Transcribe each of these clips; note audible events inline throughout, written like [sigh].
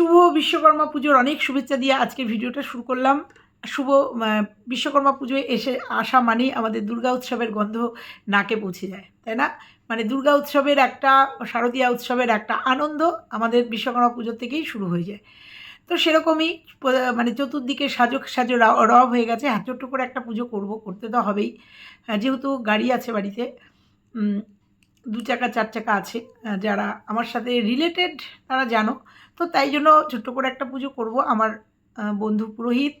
শুভ বিশ্বকর্মা পুজোর অনেক শুভেচ্ছা দিয়ে আজকে ভিডিওটা শুরু করলাম। শুভ বিশ্বকর্মা পুজোয় এসে আসা মানেই আমাদের দুর্গা উৎসবের গন্ধ নাকে পৌঁছে যায়, তাই না? মানে দুর্গা উৎসবের একটা, শারদীয়া উৎসবের একটা আনন্দ আমাদের বিশ্বকর্মা পুজোর থেকেই শুরু হয়ে যায়। তো সেরকমই মানে চতুর্দিকে সাজো সাজো রব হয়ে গেছে ছোট্ট করে একটা পুজো করব, করতে তো হবেই। যেহেতু গাড়ি আছে বাড়িতে দু চাকা, চার চাকা আছে যারা আমার সাথে রিলেটেড তারা জানো। তো তাই জন্য ছোট্ট করে একটা পুজো করব। আমার বন্ধু পুরোহিত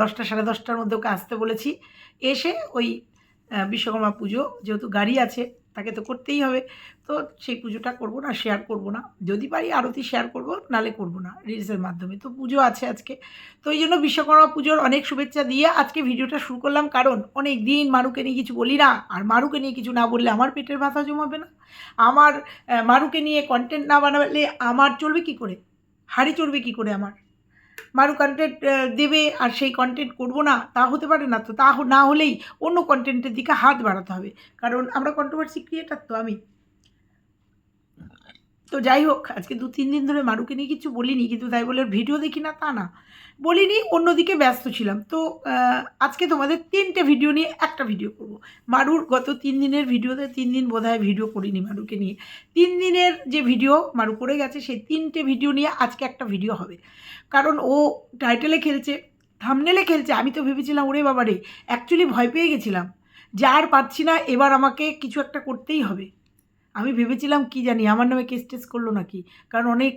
দশটা, সাড়ে দশটার মধ্যে ওকে আসতে বলেছি। এসে ওই বিশ্বকর্মা পুজো, যেহেতু গাড়ি আছে তাকে তো করতেই হবে। তো সেই পুজোটা করব না শেয়ার করব না। যদি পারি আরতি শেয়ার করব নালে করব না। রিলসের মাধ্যমে। তো পুজো আছে আজকে। তো এই জন্য বিশ্বকর্মা পুজোর অনেক শুভেচ্ছা দিয়ে আজকে ভিডিওটা শুরু করলাম। কারণ অনেক দিন মারুকে নিয়ে কিছু বলি না। আর মারুকে নিয়ে কিছু না বললে আমার পেটের ভাতা জমাবে না। আমার মারুকে নিয়ে কন্টেন্ট না বানালে আমার চলবে কি করে? হাড়ি চলবে কি করে আমার? মারু কন্টেন্ট দেবে আর সেই কন্টেন্ট করব না, তা হতে পারে না তো, তা না হলেই অন্য কন্টেন্টের দিকে হাত বাড়াতে হবে। কারণ আমরা কন্ট্রোভার্সি ক্রিয়েটার তো আমি। তো যাই হোক, আজকে দু, তিন দিন ধরে মারুকে নিয়ে কিছু বলিনি, কিন্তু তাই বলে ভিডিও দেখি না, তা না। বলিনি, অন্যদিকে ব্যস্ত ছিলাম। তো আজকে তোমাদের তিনটে ভিডিও নিয়ে একটা ভিডিও করব। মারুর গত তিন দিনের ভিডিওতে তিন দিন বোধহয় ভিডিও করিনি মারুকে নিয়ে। তিন দিনের যে ভিডিও মারু করে গেছে, সেই তিনটে ভিডিও নিয়ে আজকে একটা ভিডিও হবে। কারণ ও টাইটেলে খেলছে, থামনেলে খেলছে, আমি তো ভেবেছিলাম, ওরে বাবারে অ্যাকচুয়ালি ভয় পেয়ে গেছিলাম। যে আর পাচ্ছি না, এবার আমাকে কিছু একটা করতেই হবে। আমি ভেবেছিলাম কি জানি আমার নামে কেস টেস করল নাকি? কারণ অনেক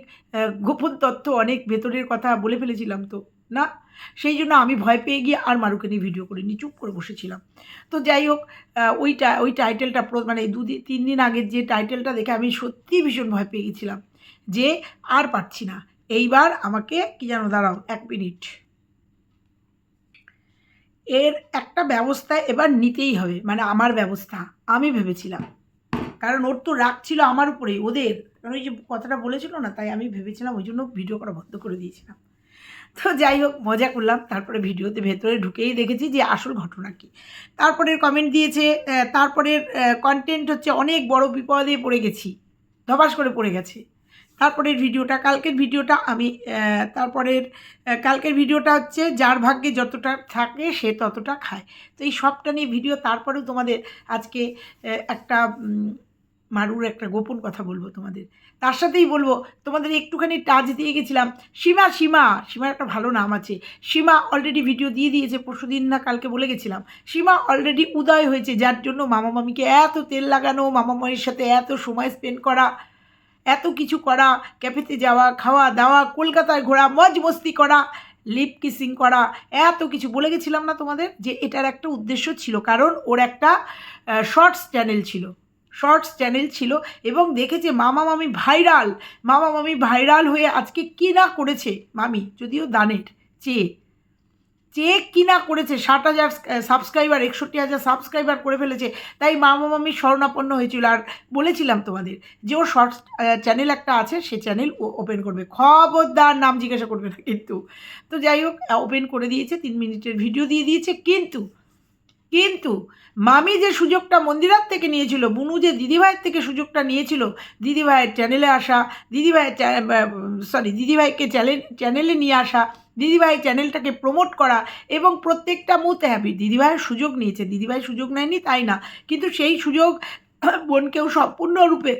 গোপন তথ্য অনেক ভেতরের কথা বলে ফেলেছিলাম তো না? সেই জন্য আমি ভয় পেয়ে গিয়ে আর মারুকে নিয়ে ভিডিও করিনি চুপ করে বসেছিলাম। তো যাই হোক আহ, ওই টাইটেলটা মানে দুদিন তিন দিন আগের যে টাইটেলটা দেখে আমি সত্যিই ভীষণ ভয় পেয়ে গেছিলাম যে আর পারছি না। এইবার আমাকে কি জানো দাঁড়াও এক মিনিট এর একটা ব্যবস্থা এবার নিতেই হবে মানে আমার ব্যবস্থা আমি ভেবেছিলাম। কারণ ওর তো রাগ ছিল আমার উপরেই, ওদের। কারণ ওই যে কথাটা বলেছিল না, তাই আমি ভেবেছিলাম ওই জন্য ভিডিও করা বন্ধ করে দিয়েছিলাম। তো যাই হোক, মজা করলাম। তারপরে ভিডিওতে ভেতরে ঢুকেই দেখেছি যে আসল ঘটনা কী। তারপরের কমেন্ট দিয়েছে তারপরের কন্টেন্ট হচ্ছে অনেক বড় বিপদে পড়ে গেছি ধবাস করে পড়ে গেছে। তারপরের ভিডিওটা, কালকের ভিডিওটা আমি তারপরের কালকের ভিডিওটা হচ্ছে যার ভাগ্যে যতটা থাকে সে ততটা খায়। তো এই সবটা নিয়ে ভিডিও তারপরেও তোমাদের আজকে একটা মারুর একটা গোপন কথা বলব তোমাদের। তার সাথেই বলব, তোমাদের একটুখানি টাচ দিয়ে গেছিলাম। সীমা সীমা, সীমার একটা ভালো নাম আছে। সীমা অলরেডি ভিডিও দিয়ে দিয়েছে পরশু দিন না কালকে বলে গেছিলাম। সীমা অলরেডি উদয় হয়েছে, যার জন্য মামা মামিকে এত তেল লাগানো, মামা মামির সাথে এত সময় স্পেন্ড করা, এত কিছু করা ক্যাফেতে যাওয়া, খাওয়া দাওয়া, কলকাতায় ঘোরা, মজ মস্তি করা লিপ কিসিং করা, এত কিছু। বলে গেছিলাম না তোমাদের যে এটার একটা উদ্দেশ্য ছিল, কারণ ওর একটা শর্টস চ্যানেল ছিল। শর্টস চ্যানেল ছিল এবং দেখেছে মামা মামি ভাইরাল। মামা মামি ভাইরাল হয়ে আজকে কী না করেছে মামি, যদিও দানের চেয়ে। চেক কিনা করেছে, ষাট হাজার সাবস্ক্রাইবার একষট্টি হাজার সাবস্ক্রাইবার করে ফেলেছে, তাই মামা মামি স্বর্ণাপন্ন হয়েছিল। আর বলেছিলাম তোমাদের যে ওর শর্টস চ্যানেল একটা আছে, সে চ্যানেল ও ওপেন করবে। খবরদার নাম জিজ্ঞাসা করবে না কিন্তু। তো যাই হোক ওপেন করে দিয়েছে, তিন মিনিটের ভিডিও দিয়ে দিয়েছে, কিন্তু কিন্তু মামি যে সুযোগটা মন্দিরার থেকে নিয়েছিল, বুনু যে দিদিভাইয়ের থেকে সুযোগটা নিয়েছিল, দিদিভাইয়ের চ্যানেলে আসা দিদিভাইয়ের সরি দিদিভাইকে চ্যানেল চ্যানেলে নিয়ে আসা, দিদিভাই চ্যানেলটাকে প্রমোট করা এবং প্রত্যেকটা মুহূর্তে হ্যাপি দিদিভাইয়ের সুযোগ নিয়েছে, দিদিভাই সুযোগ নেয়নি, তাই না? কিন্তু সেই সুযোগ [coughs] বোনকেও সম্পূর্ণরূপে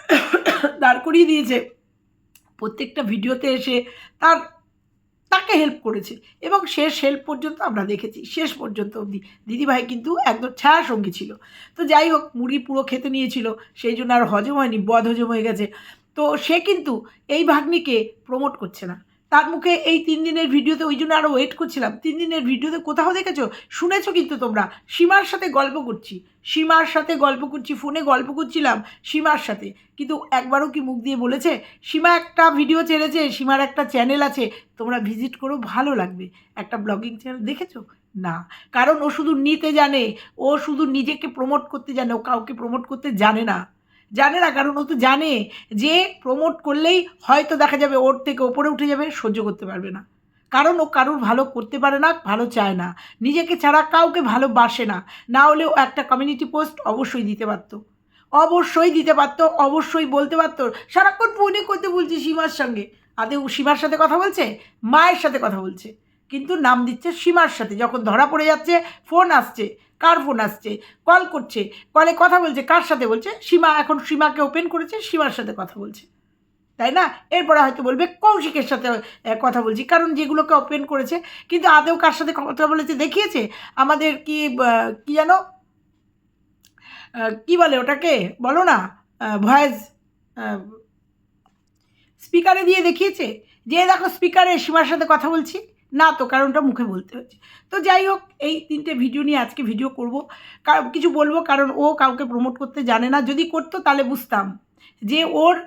[coughs] দাঁড় করিয়ে দিয়েছে। প্রত্যেকটা ভিডিওতে এসে তার তাকে হেল্প করেছে। এবং শেষ হেল্প পর্যন্ত আমরা দেখেছি, শেষ পর্যন্ত অবধি। দিদিভাই কিন্তু একদম ছায়া সঙ্গী ছিল। তো যাই হোক, মুড়ি পুরো খেতে নিয়েছিল, সেই জন্য আর হজম হয়নি বদ হজম হয়ে গেছে। তো সে কিন্তু এই ভাগ্নিকে প্রমোট করছে না। তার মুখে এই তিন দিনের ভিডিওতে ওই জন্য আরও ওয়েট করছিলাম। তিন দিনের ভিডিওতে কোথাও দেখেছ? শুনেছো কিন্তু তোমরা। সীমার সাথে গল্প করছি। সীমার সাথে গল্প করছি, ফোনে গল্প করছিলাম সীমার সাথে। কিন্তু একবারও কি মুখ দিয়ে বলেছে? সীমা একটা ভিডিও ছেড়েছে, সীমার একটা চ্যানেল আছে। তোমরা ভিজিট করো, ভালো লাগবে। একটা ব্লগিং চ্যানেল দেখেছ? না। কারণ ও শুধু নিতে জানে। ও শুধু নিজেকে প্রমোট করতে জানে। ও কাউকে প্রমোট করতে জানে না। জানে না, কারণ ও তো জানে যে প্রমোট করলেই হয়তো দেখা যাবে ওর থেকে ওপরে উঠে যাবে, সহ্য করতে পারবে না। কারণ ও কারোর ভালো করতে পারে না, ভালো চায় না। নিজেকে ছাড়া কাউকে ভালোবাসে না। না হলে ও একটা কমিউনিটি পোস্ট অবশ্যই দিতে পারতো। অবশ্যই দিতে পারতো, অবশ্যই বলতে পারতো। সারাক্ষণ ফোনে করতে বলছি সীমার সঙ্গে। আদেও সীমার সাথে কথা বলছে? মায়ের সাথে কথা বলছে। কিন্তু নাম দিচ্ছে সীমার সাথে। যখন ধরা পড়ে যাচ্ছে ফোন আসছে। কার ফোন আসছে? কল করছে। কলে কথা বলছে, কার সাথে বলছে? সীমা এখন সীমাকে ওপেন করেছে, সীমার সাথে কথা বলছে। তাই না? এরপরে হয়তো বলবে, কৌশিকের সাথে কথা বলছি। কারণ যেগুলোকে ওপেন করেছে, কিন্তু আদেও কার সাথে কথা বলেছে, দেখিয়েছে? আমাদের কি কি জানো? কি বলে ওটাকে? বলো না। ভয়েস স্পিকারে দিয়ে দেখিয়েছে। যে দেখো স্পিকারে সীমার সাথে কথা বলছি না তো, কারণটা মুখে বলতে হচ্ছে। তো যাই হোক, এই তিনটে ভিডিও নিয়ে আজকে ভিডিও করব। কার- কিছু বলব, কারণ ও কাউকে প্রমোট করতে জানে না। যদি করতো তাহলে বুঝতাম যে ওর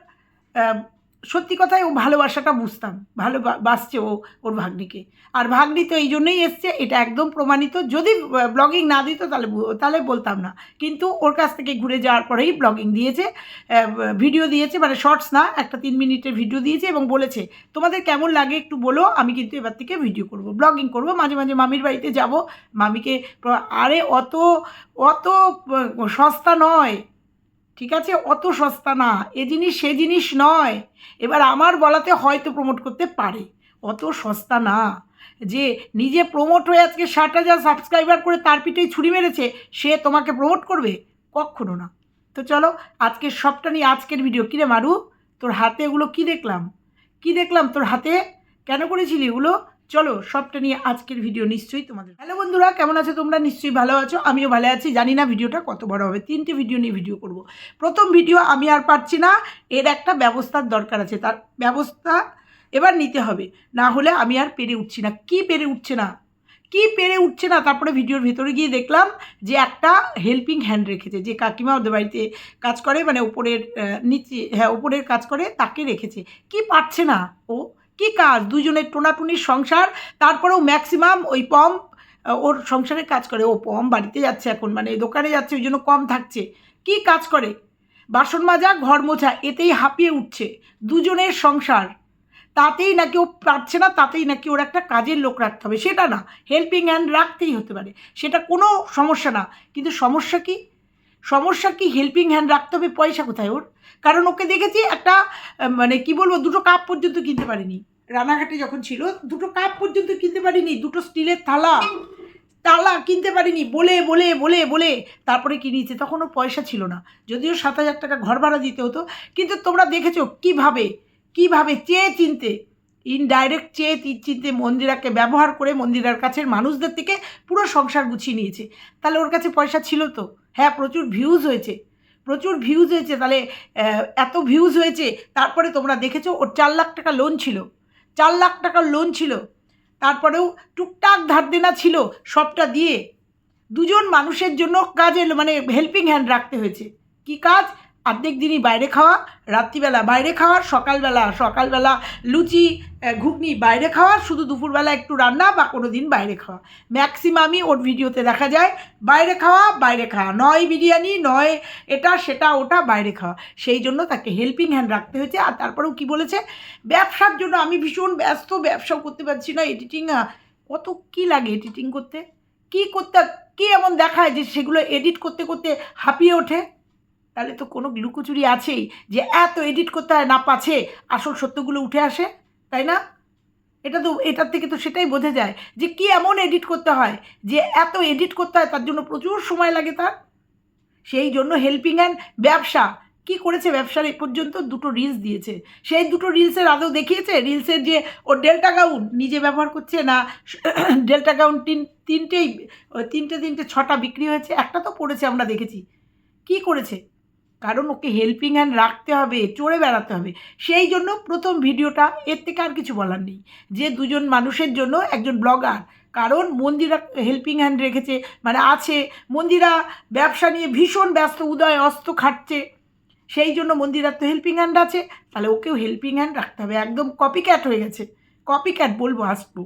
সত্যি কথাই ও ভালোবাসাটা বুঝতাম। ভালো বাসছে ও, ওর ভাগ্নিকে। আর ভাগ্নি তো এই জন্যই এসছে, এটা একদম প্রমাণিত। যদি ব্লগিং না দিত তাহলে তাহলে বলতাম না। কিন্তু ওর কাছ থেকে ঘুরে যাওয়ার পরেই ব্লগিং দিয়েছে ভিডিও দিয়েছে মানে শর্টস না, একটা তিন মিনিটের ভিডিও দিয়েছে এবং বলেছে, তোমাদের কেমন লাগে একটু বলো, আমি কিন্তু এবার থেকে ভিডিও করব ব্লগিং করব। মাঝে মাঝে মামির বাড়িতে যাব। মামিকে, আরে অত অত সস্তা নয়। ঠিক আছে? অত সস্তা না। এ জিনিস সে জিনিস নয়। এবার আমার বলাতে হয়তো প্রমোট করতে পারে। অত সস্তা না। যে নিজে প্রমোট হয়ে আজকে ষাট হাজার সাবস্ক্রাইবার করে তার পিঠেই ছুরি মেরেছে, সে তোমাকে প্রমোট করবে? কখনো না। তো চলো, আজকের সবটা নিয়ে আজকের ভিডিও কিরে মারু? তোর হাতে এগুলো কি দেখলাম? কি দেখলাম তোর হাতে? কেন করেছিলি এগুলো? চলো, সবটা নিয়ে আজকের ভিডিও নিশ্চয়ই তোমাদের হ্যালো বন্ধুরা, কেমন আছো তোমরা? নিশ্চয়ই ভালো আছো, আমিও ভালো আছি। জানি না ভিডিওটা কত বড় হবে, তিনটে ভিডিও নিয়ে ভিডিও করব। প্রথম ভিডিও আমি আর পারছি না, এর একটা ব্যবস্থার দরকার আছে, তার ব্যবস্থা এবার নিতে হবে। না হলে আমি আর পেরে উঠছি না। কি পেরে উঠছে না? কি পেরে উঠছে না? তারপরে ভিডিওর ভেতরে গিয়ে দেখলাম যে একটা হেল্পিং হ্যান্ড রেখেছে, যে কাকিমা ওদের বাড়িতে কাজ করে মানে উপরের নিচে হ্যাঁ উপরের কাজ করে, তাকে রেখেছে। কি পারছে না? ও কি কাজ? দুজনের টোনাটুনির সংসার, তারপরেও ম্যাক্সিমাম ওই পম ওর সংসারের কাজ করে। ও পম বাড়িতে যাচ্ছে এখন মানে দোকানে যাচ্ছে, ওই জন্য কম থাকছে। কি কাজ করে? বাসন মাজা, ঘর মোছা, এতেই হাঁপিয়ে উঠছে। দুজনের সংসার। তাতেই নাকি ও পারছে না, তাতেই নাকি ওর একটা কাজের লোক রাখতে হবে। সেটা না হেল্পিং হ্যান্ড রাখতেই হতে পারে। সেটা কোনো সমস্যা না। কিন্তু সমস্যা কি? সমস্যা কি? হেল্পিং হ্যান্ড রাখতে হবে পয়সা কোথায় ওর? কারণ ওকে দেখেছি একটা মানে কি বলব, দুটো কাপ পর্যন্ত কিনতে পারিনি। রানাঘাটে যখন ছিল, দুটো কাপ পর্যন্ত কিনতে পারিনি, দুটো স্টিলের থালা, তালা কিনতে পারিনি, বলে বলে বলে বলে তারপরে কিনেছে। তখন ওর পয়সা ছিল না। যদিও সাত হাজার টাকা ঘর ভাড়া দিতে হতো, কিন্তু তোমরা দেখেছ কীভাবে কীভাবে চেয়ে চিনতে ইনডাইরেক্ট চেয়ে চিনতে মন্দিরাকে ব্যবহার করে মন্দিরার কাছের মানুষদের থেকে পুরো সংসার গুছিয়ে নিয়েছে। তাহলে ওর কাছে পয়সা ছিল তো? হ্যাঁ প্রচুর ভিউজ হয়েছে। প্রচুর ভিউজ হয়েছে, তাহলে এত ভিউজ হয়েছে, তারপরে তোমরা দেখেছ, ওর চার লাখ টাকা লোন ছিল। চার লাখ টাকার লোন ছিল। তারপরেও টুকটাক ধার দেনা ছিল সবটা দিয়ে। দুজন মানুষের জন্য কাজে মানে হেল্পিং হ্যান্ড রাখতে হয়েছে। কি কাজ? অর্ধেক দিনই বাইরে খাওয়া, রাত্রিবেলা বাইরে খাওয়া, সকালবেলা সকালবেলা লুচি ঘুগনি বাইরে খাওয়া, শুধু দুপুরবেলা একটু রান্না বা কোনো দিন বাইরে খাওয়া। ম্যাক্সিমামই ওর ভিডিওতে দেখা যায়, বাইরে খাওয়া বাইরে খাওয়া। নয় বিরিয়ানি, নয় এটা, সেটা, ওটা, বাইরে খাওয়া। সেই জন্য তাকে হেল্পিং হ্যান্ড রাখতে হয়েছে। আর তারপরেও কি বলেছে? ব্যবসার জন্য আমি ভীষণ ব্যস্ত, ব্যবসাও করতে পারছি না এডিটিং কত কি লাগে এডিটিং করতে? কি করতে, কি এমন দেখায় যে সেগুলো এডিট করতে করতে হাঁপিয়ে ওঠে? তাহলে তো কোনো লুকোচুরি আছেই যে এত এডিট করতে হয় না পাছে, আসল সত্যগুলো উঠে আসে, তাই না? এটা তো, এটার থেকে তো সেটাই বোঝা যায় যে কি এমন এডিট করতে হয় যে এত এডিট করতে হয় তার জন্য প্রচুর সময় লাগে তার। সেই জন্য হেল্পিং অ্যান্ড ব্যবসা, কি করেছে ব্যবসার এই পর্যন্ত দুটো রিলস দিয়েছে। সেই দুটো রিলসের আদৌ দেখিয়েছে? রিলসের যে ও ডেল্টা গাউন নিজে ব্যবহার করছে না [clears throat] ডেল্টা গাউন তিন, তিনটেই তিনটে তিনটে, ছটা বিক্রি হয়েছে, একটা তো পড়েছে আমরা দেখেছি। কি করেছে? কারণ ওকে হেল্পিং হ্যান্ড রাখতে হবে, চড়ে বেড়াতে হবে। সেই জন্য প্রথম ভিডিওটা এর থেকে আর কিছু বলার নেই। যে দুজন মানুষের জন্য একজন ব্লগার কারণ মন্দিরা হেল্পিং হ্যান্ড রেখেছে মানে আছে। মন্দিরা ব্যবসা নিয়ে ভীষণ ব্যস্ত, উদয় অস্ত খাটছে। সেই জন্য মন্দিরার তো হেল্পিং হ্যান্ড আছে। তাহলে ওকেও হেল্পিং হ্যান্ড রাখতে হবে। একদম কপি ক্যাট হয়ে গেছে। কপি ক্যাট বলব, আসব।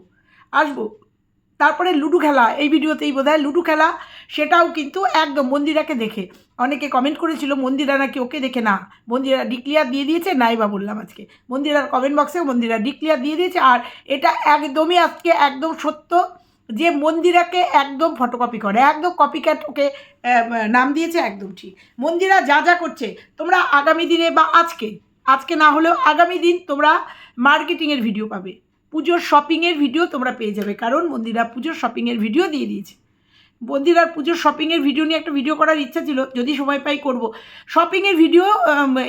আসব। তারপরে লুডো খেলা, এই ভিডিওতেই বোধ হয় লুডো খেলা, সেটাও কিন্তু একদম মন্দিরাকে দেখে। অনেকে কমেন্ট করেছিল মন্দিরা নাকি ওকে দেখে না? মন্দিরা ডিক্লিয়ার দিয়ে দিয়েছে? নাই বা বললাম আজকে। মন্দিরার কমেন্ট বক্সেও মন্দিরা ডিক্লিয়ার দিয়ে দিয়েছে, আর এটা একদমই আজকে একদম সত্য যে মন্দিরাকে একদম ফটোকপি করে, একদম কপিক্যাট ওকে নাম দিয়েছে একদম ঠিক। মন্দিরা যা যা করছে, তোমরা আগামী দিনে বা আজকে আজকে না হলেও আগামী দিন তোমরা মার্কেটিংয়ের ভিডিও পাবে। পুজোর শপিংয়ের ভিডিও তোমরা পেয়ে যাবে, কারণ মন্দিরা পুজোর শপিংয়ের ভিডিও দিয়ে দিয়েছে। মন্দিরার পুজোর শপিংয়ের ভিডিও নিয়ে একটা ভিডিও করার ইচ্ছা ছিল, যদি সময় পাই করব। শপিংয়ের ভিডিও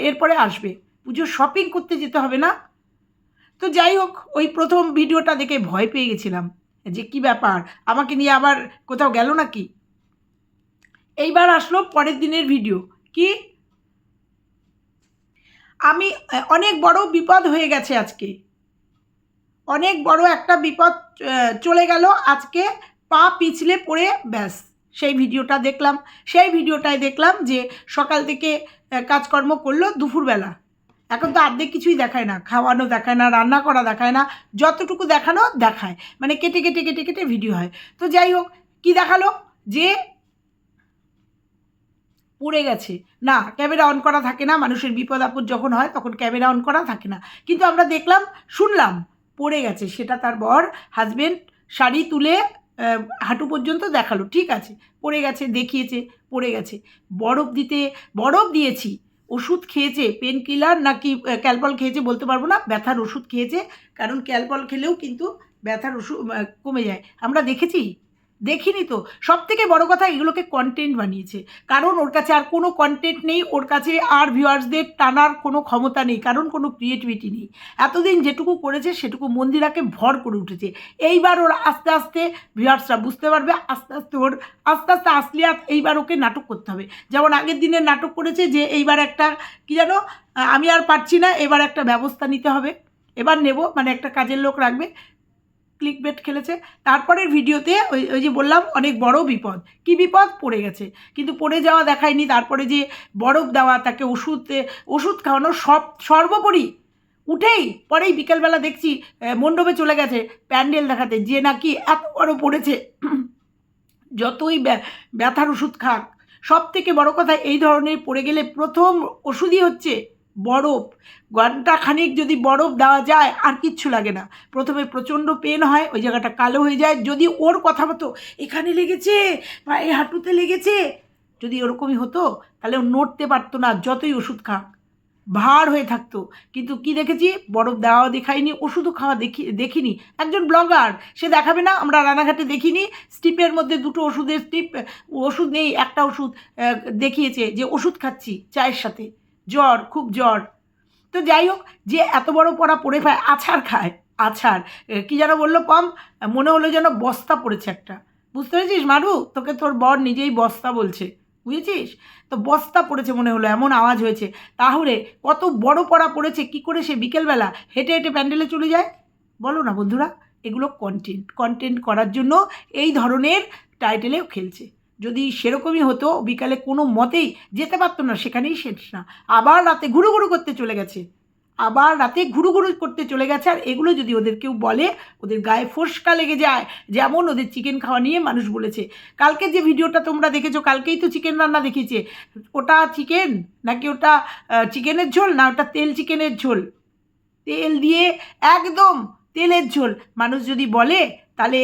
এরপরে আসবে। পুজোর শপিং করতে যেতে হবে না। তো যাই হোক, ওই প্রথম ভিডিওটা দেখে ভয় পেয়ে গেছিলাম। যে কি ব্যাপার? আমাকে নিয়ে আবার কোথাও গেল নাকি? এইবার আসলো পরের দিনের ভিডিও কি? আমি অনেক বড় বিপদ হয়ে গেছে আজকে। অনেক বড় একটা বিপদ চলে গেল আজকে। পা পিছলে পড়ে ব্যাস। সেই ভিডিওটা দেখলাম। সেই ভিডিওটায় দেখলাম যে সকাল থেকে কাজকর্ম করল দুপুরবেলা। এখন তো অর্ধেক কিছুই দেখায় না। খাওয়ানো দেখায় না, রান্না করা দেখায় না। যতটুকু দেখানো দেখায়। মানে কেটে কেটে কেটে কেটে ভিডিও হয়। তো যাই হোক, কী দেখাল? যে পড়ে গেছে। না, ক্যামেরা অন করা থাকে না। মানুষের বিপদ আপদ যখন হয় তখন ক্যামেরা অন করা থাকে না। কিন্তু আমরা দেখলাম, শুনলাম, পড়ে গেছে। সেটা তার বর হাজবেন্ড শাড়ি তুলে হাঁটু পর্যন্ত দেখাল, ঠিক আছে। পড়ে গেছে, দেখিয়েছে, পড়ে গেছে। বরফ দিতে, বরফ দিয়েছি। ওষুধ খেয়েছে পেন কিলার নাকি ক্যালপল খেয়েছে বলতে পারব না। ব্যথার ওষুধ খেয়েছে, কারণ ক্যালপল খেলেও কিন্তু ব্যথার ওষুধ কমে যায়। আমরা দেখেছি? দেখিনি তো। সব থেকে বড় কথা এগুলোকে কন্টেন্ট বানিয়েছে। কারণ ওর কাছে আর কোনো কন্টেন্ট নেই, ওর কাছে আর ভিউয়ার্সদের টানার কোনো ক্ষমতা নেই, কারণ কোনো ক্রিয়েটিভিটি নেই। এতদিন যেটুকু করেছে সেটুকু মন্দিরাকে ভর করে উঠেছে। এইবার ওর আস্তে আস্তে ভিউয়ার্সরা বুঝতে পারবে, আস্তে আস্তে ওর, আস্তে আস্তে আসলে এইবার ওকে নাটক করতে হবে। যেমন আগের দিনে নাটক করেছে যে এইবার একটা, কী জানো আমি আর পারছি না, এবার একটা ব্যবস্থা নিতে হবে। এবার নেব মানে একটা কাজের লোক রাখবে। ক্লিক বেট খেলেছে। তারপরের ভিডিওতে ওই ওই যে বললাম, অনেক বড় বিপদ। কি বিপদ? পড়ে গেছে। কিন্তু পড়ে যাওয়া দেখায়নি। তারপরে যে বরফ দেওয়া, তাকে ওষুধ ওষুধ খাওয়ানো সব, সর্বোপরি উঠেই পরেই বিকেলবেলা দেখছি মণ্ডপে চলে গেছে প্যান্ডেল দেখাতে, যে নাকি এত বড় পড়েছে। যতই ব্যা- ব্যথার ওষুধ খাক সব থেকে বড় কথা এই ধরনের পড়ে গেলে প্রথম ওষুধই হচ্ছে বরফ। ঘণ্টা খানিক যদি বরফ দেওয়া যায়, আর কিচ্ছু লাগে না। প্রথমে প্রচণ্ড পেন হয়, ওই জায়গাটা কালো হয়ে যায়। যদি ওর কথা মতো এখানে লেগেছে বা এই হাঁটুতে লেগেছে, যদি ওরকমই হতো, তাহলে ও নড়তে পারতো না, যতই ওষুধ খাক। ভার হয়ে থাকতো। কিন্তু কি দেখেছি? বরফ দেওয়াও দেখায়নি, ওষুধও খাওয়া দেখি, দেখিনি। একজন ব্লগার, সে দেখাবে না, আমরা রানাঘাটে দেখিনি। স্টিপের মধ্যে দুটো ওষুধের স্টিপ, ওষুধ নেই, একটা ওষুধ দেখিয়েছে যে ওষুধ খাচ্ছি চায়ের সাথে। জ্বর, খুব জ্বর। তো যাই হোক, যে এত বড় পড়া পড়ে পায় আছাড় খায়, আছাড়। কি যেন বলল পম মনে হলো যেন বস্তা পড়েছে একটা। বুঝতে পেরেছিস মারু? তোকে তোর বর নিজেই বস্তা বলছে। বুঝেছিস? তো বস্তা পড়েছে মনে হলো, এমন আওয়াজ হয়েছে। তাহলে কত বড় পড়া পড়েছে, কি করে সে বিকেলবেলা হেঁটে হেঁটে প্যান্ডেলে চলে যায়? বলো না বন্ধুরা, এগুলো কন্টেন্ট কন্টেন্ট করার জন্য এই ধরনের টাইটেলেও খেলছে। যদি সেরকমই হতো, বিকালে কোনো মতেই যেতে পারতো না, সেখানেই শেষ না। আবার রাতে ঘুরু ঘুরু করতে চলে গেছে। আবার রাতে ঘুরু ঘুরু করতে চলে গেছে, আর এগুলো যদি ওদের কেউ বলে, ওদের গায়ে ফোসকা লেগে যায়, যেমন ওদের চিকেন খাওয়া নিয়ে মানুষ বলেছে। কালকে যে ভিডিওটা তোমরা দেখেছ, কালকেই তো চিকেন রান্না দেখিয়েছে। ওটা চিকেন নাকি ওটা চিকেনের ঝোল না, ওটা তেল চিকেনের ঝোল? তেল দিয়ে একদম তেলের ঝোল। মানুষ যদি বলে তাহলে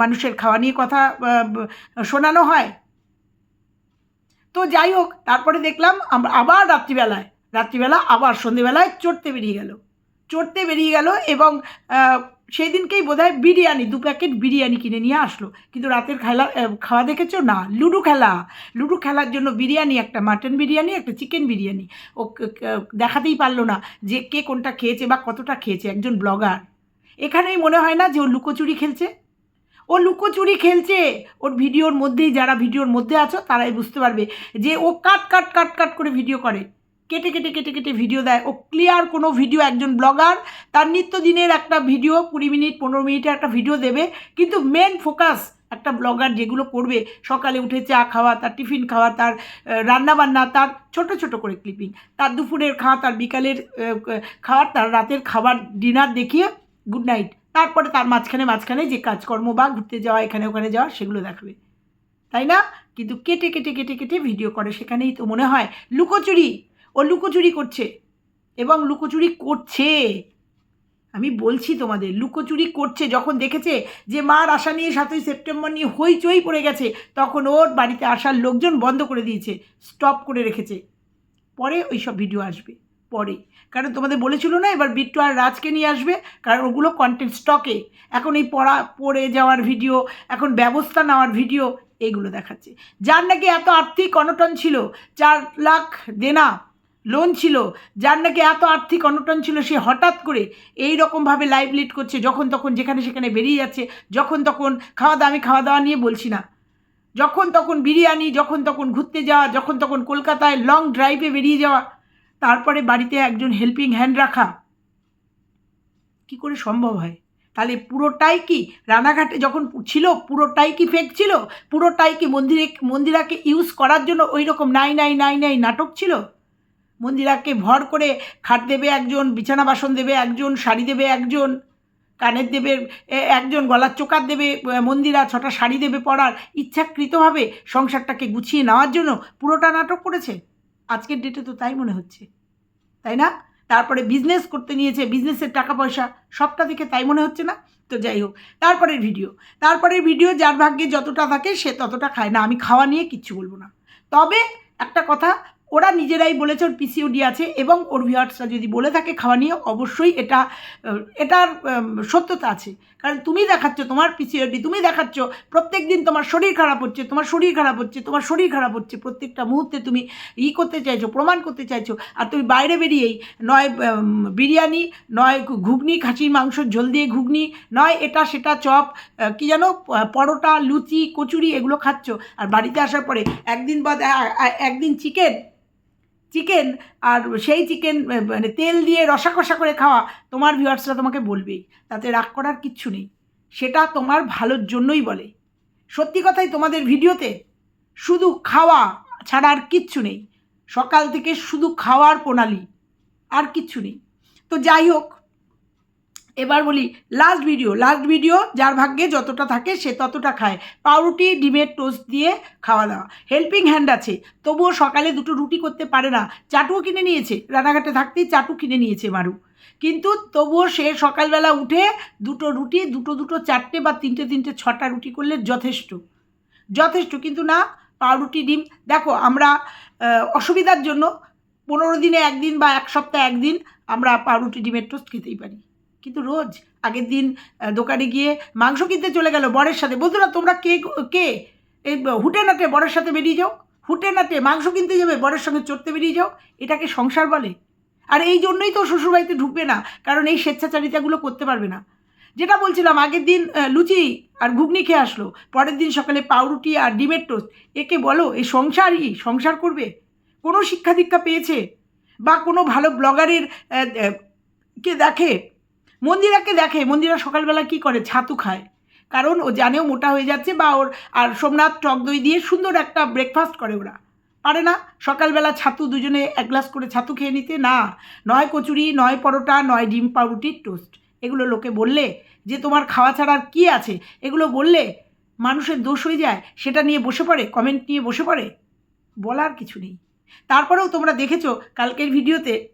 মানুষের খাওয়া নিয়ে কথা শোনানো হয়। তো যাই হোক, তারপরে দেখলাম আমরা আবার রাত্রিবেলায়, রাত্রিবেলা আবার সন্ধেবেলায় চড়তে বেরিয়ে গেল। চড়তে বেরিয়ে গেল এবং সেই দিনকেই বোধ হয় বিরিয়ানি, দু প্যাকেট বিরিয়ানি কিনে নিয়ে আসলো। কিন্তু রাতের খেলা খাওয়া দেখেছ? না, লুডো খেলা। লুডো খেলার জন্য বিরিয়ানি, একটা মাটন বিরিয়ানি, একটা চিকেন বিরিয়ানি। ও দেখাতেই পারল না যে কে কোনটা খেয়েছে বা কতটা খেয়েছে, একজন ব্লগার। এখানেই মনে হয় না যে ও লুকোচুরি খেলছে? ও লুকোচুরি খেলছে। ওর ভিডিওর মধ্যেই, যারা ভিডিওর মধ্যে আছো, তারাই বুঝতে পারবে যে ও কাট কাট কাট কাট করে ভিডিও করে। কেটে কেটে কেটে কেটে ভিডিও দেয়। ও ক্লিয়ার কোনো ভিডিও, একজন ব্লগার তার নিত্যদিনের একটা ভিডিও, কুড়ি মিনিট, পনেরো মিনিটের একটা ভিডিও দেবে। কিন্তু মেন ফোকাস একটা ব্লগার যেগুলো করবে, সকালে উঠে চা খাওয়া, তার টিফিন খাওয়া, তার রান্না বান্না তার ছোট ছোট করে ক্লিপিং তার দুপুরের খাওয়া, তার বিকালের খাওয়ার, তার রাতের খাবার ডিনার দেখিয়ে গুড নাইট তারপরে তার মাঝখানে মাঝখানে যে কাজকর্ম বা ঘুরতে যাওয়া, এখানে ওখানে যাওয়া, সেগুলো দেখাবে। তাই না? কিন্তু কেটে কেটে কেটে কেটে ভিডিও করে। সেখানেই তো মনে হয় লুকোচুরি। ও লুকোচুরি করছে। এবং লুকোচুরি করছে। আমি বলছি তোমাদের, লুকোচুরি করছে। যখন দেখেছে যে মার আশা নিয়ে সাতই সেপ্টেম্বর নিয়ে হইচই পড়ে গেছে, তখন ওর বাড়িতে আসার লোকজন বন্ধ করে দিয়েছে। স্টপ করে রেখেছে। পরে ওই সব ভিডিও আসবে। পরে। কারণ তোমাদের বলেছিল না, এবার বিট্টু আর রাজকে নিয়ে আসবে, কারণ ওগুলো কন্টেন্ট স্টকে এখন এই পড়া, পড়ে যাওয়ার ভিডিও এখন ব্যবস্থা নেওয়ার ভিডিও এইগুলো দেখাচ্ছে। যার নাকি এত আর্থিক অনটন ছিল, চার লাখ দেনা লোন ছিল, যার নাকি এত আর্থিক অনটন ছিল, সে হঠাৎ করে এই রকমভাবে লাইভ লিড করছে, যখন তখন যেখানে সেখানে বেরিয়ে যাচ্ছে, যখন তখন খাওয়া দাওয়া, আমি খাওয়া দাওয়া নিয়ে বলছি না। যখন তখন বিরিয়ানি, যখন তখন ঘুরতে যাওয়া, যখন তখন কলকাতায় লং ড্রাইভে বেরিয়ে যাওয়া তারপরে বাড়িতে একজন হেল্পিং হ্যান্ড রাখা। কি করে সম্ভব হয়? তাহলে পুরোটাই কি রানাঘাটে যখন ছিল, পুরোটাই কি ফেক ছিল? পুরোটাই কি মন্দিরে, মন্দিরাকে ইউজ করার জন্য ওই রকম নাই নাই নাই নাই নাটক ছিল? মন্দিরাকে ভর করে খাট দেবে একজন, বিছানা বাসন দেবে একজন, শাড়ি দেবে একজন, কানের দেবে একজন, গলার চোকার দেবে মন্দিরা ছটা শাড়ি দেবে পরার ইচ্ছাকৃতভাবে সংসারটাকে গুছিয়ে নেওয়ার জন্য পুরোটা নাটক করেছে? আজকের ডেটে তো তাই মনে হচ্ছে। তাই না? তারপরে বিজনেস করতে নিয়েছে বিজনেসের টাকা পয়সা সবটা দেখে তাই মনে হচ্ছে না? তো যাই হোক, তারপরের ভিডিও তারপরের ভিডিও যার ভাগ্যে যতটা থাকে সে ততটা খায় না। আমি খাওয়া নিয়ে কিচ্ছু বলব না। তবে একটা কথা, ওরা নিজেরাই বলেছে ওর পিসিওডি আছে এবং ওর ভিউয়ার্সরা যদি বলে থাকে খাওয়া নিয়ে, অবশ্যই এটা, এটার সত্যতা আছে। কারণ তুমি দেখাচ্ছ, তোমার পিসিওডি তুমি দেখাচ্ছ প্রত্যেক দিন তোমার শরীর খারাপ হচ্ছে, তোমার শরীর খারাপ হচ্ছে, তোমার শরীর খারাপ হচ্ছে, প্রত্যেকটা মুহূর্তে তুমি ই করতে চাইছো, প্রমাণ করতে চাইছো, আর তুমি বাইরে বেরিয়েই নয় বিরিয়ানি, নয় ঘুগনি, খাসির মাংসর ঝোল দিয়ে ঘুগনি, নয় এটা, সেটা, চপ কি জানো পরোটা, লুচি, কচুরি, এগুলো খাচ্ছ, আর বাড়িতে আসার পরে একদিন বাদ একদিন চিকেন চিকেন আর সেই চিকেন মানে তেল দিয়ে রসা কষা করে খাওয়া তোমার ভিউয়ার্সরা তোমাকে বলবেই, তাতে রাগ করার কিচ্ছু নেই। সেটা তোমার ভালোর জন্যই বলে। সত্যি কথাই তোমাদের ভিডিওতে শুধু খাওয়া ছাড়া আর কিচ্ছু নেই। সকাল থেকে শুধু খাওয়ার প্রণালী, আর কিচ্ছু নেই। তো যাই হোক এবার বলি লাস্ট ভিডিও লাস্ট ভিডিও যার ভাগ্যে যতটা থাকে সে ততটা খায়। পাউরুটি, ডিমের টোস্ট দিয়ে খাওয়া দাওয়া। হেল্পিং হ্যান্ড আছে, তবুও সকালে দুটো রুটি করতে পারে না। চাটুও কিনে নিয়েছে রানাঘাটে থাকতেই চাটু কিনে নিয়েছে মারু। কিন্তু তবুও সে সকালবেলা উঠে দুটো রুটি, দুটো দুটো চারটে বা তিনটে তিনটে ছটা রুটি করলে যথেষ্ট। যথেষ্ট, কিন্তু না, পাউরুটি, ডিম, দেখো আমরা অসুবিধার জন্য পনেরো দিনে একদিন বা এক সপ্তাহে একদিন আমরা পাউরুটি, ডিমের টোস্ট খেতেই পারি। কিন্তু রোজ আগের দিন দোকানে গিয়ে মাংস কিনতে চলে গেল বরের সাথে। বন্ধুরা, তোমরা কে কে? এই হুটে নাটে বরের সাথে বেরিয়ে যাও। হুটে নাটে মাংস কিনতে যাবে, বরের সঙ্গে চড়তে বেরিয়ে যাও। এটাকে সংসার বলে। আর এই জন্যই তো শ্বশুরবাড়িতে ঢুকবে না, কারণ এই স্বেচ্ছাচারিতাগুলো করতে পারবে না। যেটা বলছিলাম, আগের দিন লুচি আর ঘুগনি খেয়ে আসলো। পরের দিন সকালে পাউরুটি আর ডিমের টোস্ট। একে বলো এই সংসারই, সংসার করবে? কোনো শিক্ষা দীক্ষা পেয়েছে? বা কোনো ভালো ব্লগারের কে দেখে? মন্দিরাকে দেখে, মন্দিরা সকালবেলা কি করে? ছাতু খায়। কারণ ও জানেও মোটা হয়ে যাচ্ছে বা ওর আর সোমনাথ টক দই দিয়ে সুন্দর একটা ব্রেকফাস্ট করে ওরা। পারে না? সকালবেলা ছাতু দুজনে এক গ্লাস করে ছাতু খেয়ে নিতে? না। নয় কচুরি, নয় পরোটা, নয় ডিম পাউরুটির টোস্ট। এগুলো লোকে বললে যে, তোমার খাওয়া ছাড়া আর কী আছে? এগুলো বললে মানুষের দোষ হয়ে যায়। সেটা নিয়ে বসে পড়ে কমেন্ট নিয়ে বসে পড়ে। বলার কিছু নেই। তারপরেও তোমরা দেখেছ, কালকের ভিডিওতে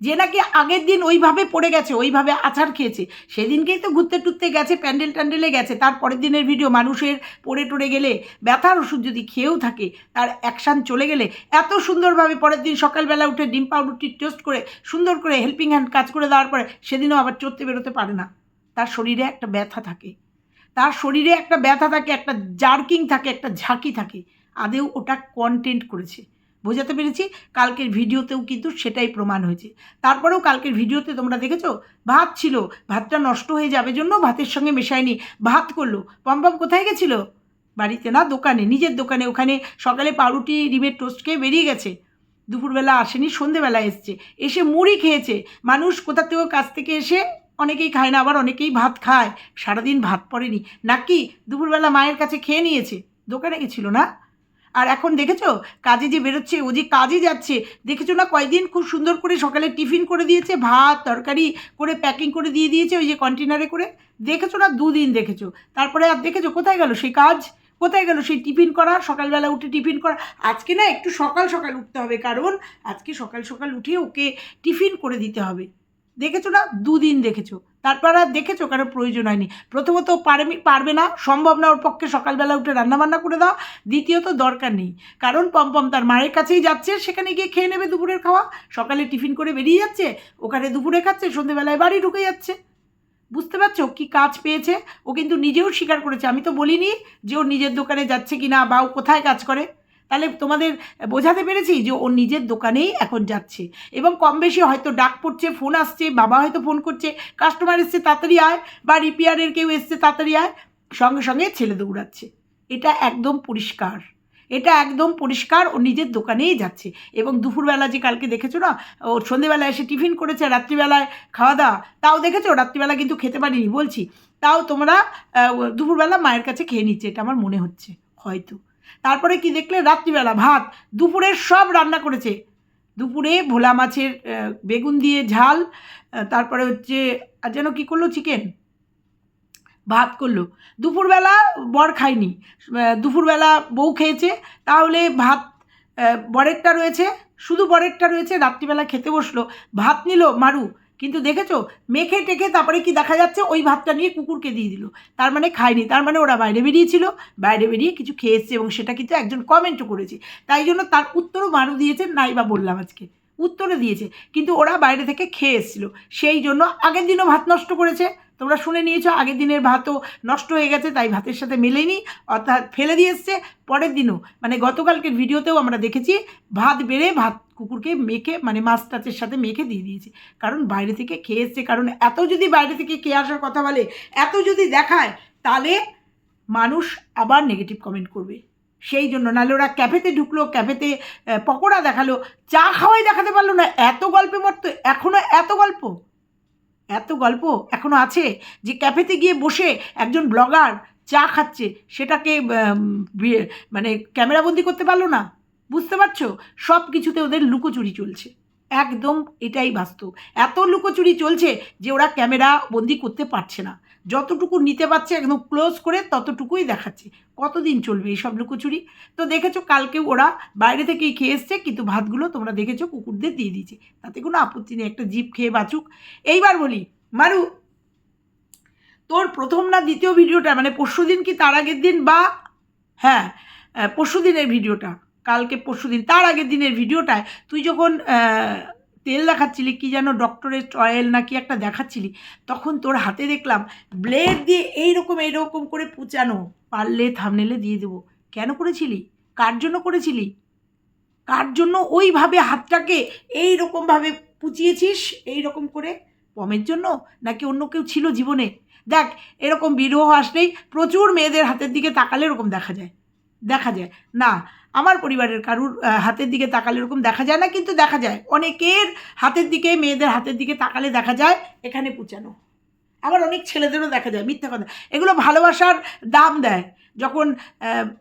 যে নাকি আগের দিন ওইভাবে পড়ে গেছে, ওইভাবে আচার খেয়েছে। সেদিনকেই তো ঘুরতে টুরতে গেছে, প্যান্ডেল ট্যান্ডেলে গেছে। তার পরের দিনের ভিডিও মানুষের পড়ে টড়ে গেলে ব্যথার ওষুধ যদি খেয়েও থাকে, তার অ্যাকশান চলে গেলে, এত সুন্দরভাবে পরের দিন সকালবেলা উঠে ডিম পাউরুটি টোস্ট করে, সুন্দর করে হেল্পিং হ্যান্ড কাজ করে দেওয়ার পরে, সেদিনও আবার চড়তে বেরোতে পারে না। তার শরীরে একটা ব্যথা থাকে। তার শরীরে একটা ব্যথা থাকে, একটা জার্কিং থাকে, একটা ঝাঁকি থাকে। আদেও ওটা কন্টেন্ট করেছে। বোঝাতে পেরেছি। কালকের ভিডিওতেও কিন্তু সেটাই প্রমাণ হয়েছে। তারপরেও কালকের ভিডিওতে তোমরা দেখেছ, ভাত ছিল, ভাতটা নষ্ট হয়ে যাবে জন্য ভাতের সঙ্গে মেশায়নি, ভাত করল। পম্পম কোথায় গেছিল? বাড়িতে না, দোকানে, নিজের দোকানে। ওখানে সকালে পাউরুটি, ডিমের টোস্ট খেয়ে বেরিয়ে গেছে। দুপুরবেলা আসেনি, সন্ধেবেলা এসছে। এসে মুড়ি খেয়েছে। মানুষ কোথা থেকেও কাছ থেকে এসে অনেকেই খায় না, আবার অনেকেই ভাত খায়। সারাদিন ভাত পড়েনি। নাকি দুপুরবেলা মায়ের কাছে খেয়ে নিয়েছে? দোকানে গেছিল না? আর এখন দেখেছ? কাজে যে বেরোচ্ছে, ও যে কাজে যাচ্ছে, দেখেছ না কয়েকদিন খুব সুন্দর করে সকালে টিফিন করে দিয়েছে, ভাত, তরকারি করে প্যাকিং করে দিয়ে দিয়েছে ওই যে কন্টেনারে করে? দেখেছ না? দুদিন দেখেছ। তারপরে আর দেখেছ কোথায় গেল সেই কাজ? কোথায় গেল সেই টিফিন করা? সকালবেলা উঠে টিফিন করা? আজকে না একটু সকাল সকাল উঠতে হবে, কারণ আজকে সকাল সকাল উঠে ওকে টিফিন করে দিতে হবে। দেখেছ না? দুদিন দেখেছ। তারপর আর দেখেছ? কারও প্রয়োজন হয়নি। প্রথমত পারবে পারবে না, সম্ভব না ওর পক্ষে সকালবেলা উঠে রান্নাবান্না করে দাও দ্বিতীয়ত দরকার নেই। কারণ পম্পম তার মায়ের কাছেই যাচ্ছে, সেখানে গিয়ে খেয়ে নেবে দুপুরের খাওয়া। সকালে টিফিন করে বেরিয়ে যাচ্ছে, ওখানে দুপুরে খাচ্ছে, সন্ধেবেলায় বাড়ি ঢুকে যাচ্ছে। বুঝতে পারছ কি কাজ পেয়েছে? ও কিন্তু নিজেও স্বীকার করেছে। আমি তো বলিনি যে ও নিজের দোকানে যাচ্ছে কি না বা ও কোথায় কাজ করে। তাহলে তোমাদের বোঝাতে পেরেছি যে ও নিজের দোকানেই এখন যাচ্ছে। এবং কম বেশি হয়তো ডাক পড়ছে ফোন আসছে, বাবা হয়তো ফোন করছে কাস্টমার এসছে, তাড়াতাড়ি আয়, বা রিপেয়ারের কেউ এসছে, তাড়াতাড়ি আয়, সঙ্গে সঙ্গে ছেলে দৌড়াচ্ছে। এটা একদম পরিষ্কার। এটা একদম পরিষ্কার ও নিজের দোকানেই যাচ্ছে। এবং দুপুরবেলা যে কালকে দেখেছ না, ও সন্ধেবেলায় এসে টিফিন করেছে, রাত্রিবেলায় খাওয়া দাওয়া, তাও দেখেছ? রাত্রিবেলা কিন্তু খেতে পারিনি, বলছি। তাও তোমরা দুপুরবেলা মায়ের কাছে খেয়ে নিচ্ছে, এটা আমার মনে হচ্ছে, হয়তো। তারপরে কি দেখলে? রাত্রিবেলা ভাত দুপুরের সব রান্না করেছে। দুপুরে ভোলা মাছের বেগুন দিয়ে ঝাল তারপরে হচ্ছে, আর যেন কী করল? চিকেন ভাত করল। দুপুরবেলা বর খায়নি। দুপুরবেলা বউ খেয়েছে। তাহলে ভাত বরেরটা রয়েছে। শুধু বরেরটা রয়েছে, রাত্রিবেলা খেতে বসল। ভাত নিল মারু। কিন্তু দেখেছ? মেখে টেখে তারপরে কি দেখা যাচ্ছে? ওই ভাতটা নিয়ে কুকুরকে দিয়ে দিল। তার মানে খায়নি। তার মানে ওরা বাইরে বেরিয়েছিল। বাইরে বেরিয়ে কিছু খেয়ে এসছে এবং সেটা কিন্তু একজন কমেন্টও করেছে। তাই জন্য তার উত্তরও মারু দিয়েছে, নাই বা বললাম আজকে। উত্তরে দিয়েছে। কিন্তু ওরা বাইরে থেকে খেয়ে এসেছিল। সেই জন্য আগের দিনও ভাত নষ্ট করেছে। তোমরা শুনে নিয়েছো, আগের দিনের ভাতও নষ্ট হয়ে গেছে, তাই ভাতের সাথে মেলেনি, অর্থাৎ ফেলে দিয়ে এসছে। পরের দিনও মানে গতকালকের ভিডিওতেও আমরা দেখেছি, ভাত বেড়ে ভাত কুকুরকে মেখে মানে মাছ টাচের সাথে মেখে দিয়ে দিয়েছে। কারণ বাইরে থেকে খেয়ে এসছে, কারণ এত যদি বাইরে থেকে খেয়ে আসার কথা বলে, এত যদি দেখায়, তাহলে মানুষ আবার নেগেটিভ কমেন্ট করবে। সেই জন্য নাহলে ওরা ক্যাফেতে ঢুকলো ক্যাফেতে পকোড়া দেখাল, চা খাওয়াই দেখাতে পারল না, এত গল্পে মরতো এখনও এত গল্প। এত গল্প এখনও আছে যে ক্যাফেতে গিয়ে বসে একজন ব্লগার চা খাচ্ছে, সেটাকে মানে ক্যামেরাবন্দি করতে পারল না। বুঝতে পারছ? সব কিছুতে ওদের লুকোচুরি চলছে। একদম এটাই বাস্তব। এত লুকোচুরি চলছে যে ওরা ক্যামেরা বন্দি করতে পারছে না। যতটুকু নিতে পারছে একদম ক্লোজ করে ততটুকুই দেখাচ্ছে। কতদিন চলবে এইসব লুকোচুরি? তো দেখেছ, কালকে ওরা বাইরে থেকেই খেয়ে এসছে, কিন্তু ভাতগুলো তোমরা দেখেছ, কুকুরদের দিয়ে দিয়েছে। তাতে কোনো আপত্তি নেই, একটা জিপ খেয়ে বাঁচুক। এইবার বলি, মারু, তোর প্রথম না দ্বিতীয় ভিডিওটা? মানে পরশু দিন কি তার আগের দিন বা হ্যাঁ পরশু দিনের ভিডিওটা। কালকে পরশু দিন, তার আগের দিনের ভিডিওটায় তুই যখন তেল দেখাচ্ছিলি, কি যেন ডক্টরের অয়েল না কি একটা দেখাচ্ছিলি? তখন তোর হাতে দেখলাম ব্লেড দিয়ে এইরকম এইরকম করে পুচানো। পারলে থামনেলে দিয়ে দেবো। কেন করেছিলি? কার জন্য করেছিলি? কার জন্য ওইভাবে হাতটাকে এই রকমভাবে পুচিয়েছিস? এই রকম করে? পমের জন্য? নাকি অন্য কেউ ছিল জীবনে? দেখ, এরকম বিরহ আসলেই প্রচুর মেয়েদের হাতের দিকে তাকালে এরকম দেখা যায়। দেখা যায়। না আমার পরিবারের কারুর হাতের দিকে তাকালে এরকম দেখা যায় না, কিন্তু দেখা যায়। অনেকের হাতের দিকে, মেয়েদের হাতের দিকে তাকালে দেখা যায় এখানে পুচানো আবার অনেক ছেলেদেরও দেখা যায়, মিথ্যা কথা। এগুলো ভালোবাসার দাম দেয়। যখন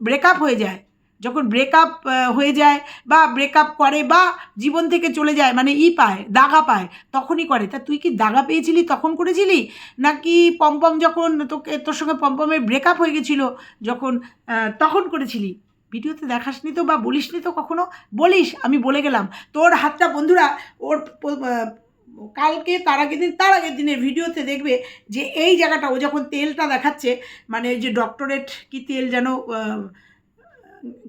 ব্রেকআপ হয়ে যায়, যখন ব্রেকআপ হয়ে যায় বা ব্রেকআপ করে বা জীবন থেকে চলে যায় মানে ই পায়, দাগা পায়, তখনই করে। তা তুই কি দাগা পেয়েছিলি, তখন করেছিলি? নাকি পম্পম যখন তোকে, তোর সঙ্গে পম্পমের ব্রেকআপ হয়ে গেছিল, যখন তখন করেছিলি? ভিডিওতে দেখাসনি তো বা বলিসনি তো কখনো? বলিস, আমি বলে গেলাম। তোর হাতটা বন্ধুরা, ওর কালকে, তার আগের দিন, তার আগের দিনের ভিডিওতে দেখবে যে এই জায়গাটা, ও যখন তেলটা দেখাচ্ছে মানে যে ডক্টরেট কি তেল যেন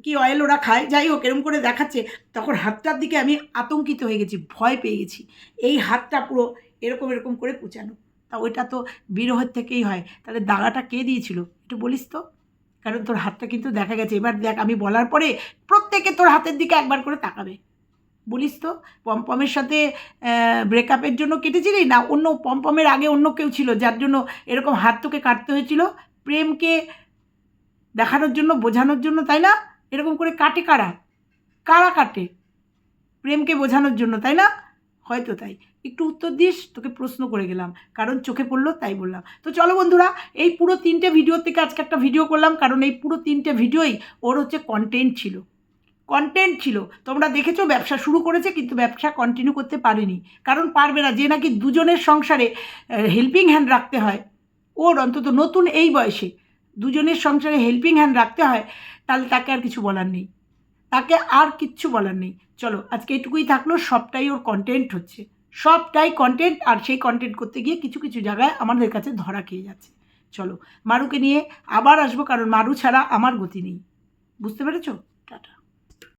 কি অয়েল ওরা খায়, যাই হোক এরকম করে দেখাচ্ছে, তখন হাতটার দিকে আমি আতঙ্কিত হয়ে গেছি, ভয় পেয়ে গেছি। এই হাতটা পুরো এরকম এরকম করে কুচানো। তা ওইটা তো বিরহের থেকেই হয়। তাহলে দাগাটা কে দিয়েছিল? একটু বলিস তো। কারণ তোর হাতটা কিন্তু দেখা গেছে। এবার দেখ, আমি বলার পরে প্রত্যেকে তোর হাতের দিকে একবার করে তাকাবে। বলিস তো, পমপমের সাথে ব্রেকআপের জন্য কেটেছিলি? না, অন্য পমপমের আগে অন্য কেউ ছিল যার জন্য এরকম হাত তোকে কাটতে হয়েছিল? প্রেমকে দেখানোর জন্য, বোঝানোর জন্য, তাই না? এরকম করে কাটে কারা? কারা কাটে? প্রেমকে বোঝানোর জন্য, তাই না? হয়তো তাই। একটু উত্তর দিস, তোকে প্রশ্ন করে গেলাম। কারণ চোখে পড়ল, তাই বললাম। তো চলো বন্ধুরা, এই পুরো তিনটে ভিডিও থেকে আজকে একটা ভিডিও করলাম, কারণ এই পুরো তিনটে ভিডিওই ওর হচ্ছে কন্টেন্ট ছিল। কন্টেন্ট ছিল। তোমরা দেখেছ, ব্যবসা শুরু করেছে, কিন্তু ব্যবসা কন্টিনিউ করতে পারেনি। কারণ পারবে না, যে নাকি দুজনের সংসারে হেল্পিং হ্যান্ড রাখতে হয়। ওর অন্তত নতুন এই বয়সে দুজনের সংসারে হেল্পিং হ্যান্ড রাখতে হয়, তাহলে তাকে আর কিছু বলার নেই। তাকে আর কিচ্ছু বলার নেই। চলো, আজকে এটুকুই থাকল, সবটাই ওর কন্টেন্ট হচ্ছে। সবটাই কন্টেন্ট আর সেই কন্টেন্ট করতে গিয়ে কিছু কিছু জায়গায় আমাদের কাছে ধরা খেয়ে যাচ্ছে। চলো, মারুকে নিয়ে আবার আসব, কারণ মারু ছাড়া আমার গতি নেই। বুঝতে পেরেছ? টাটা।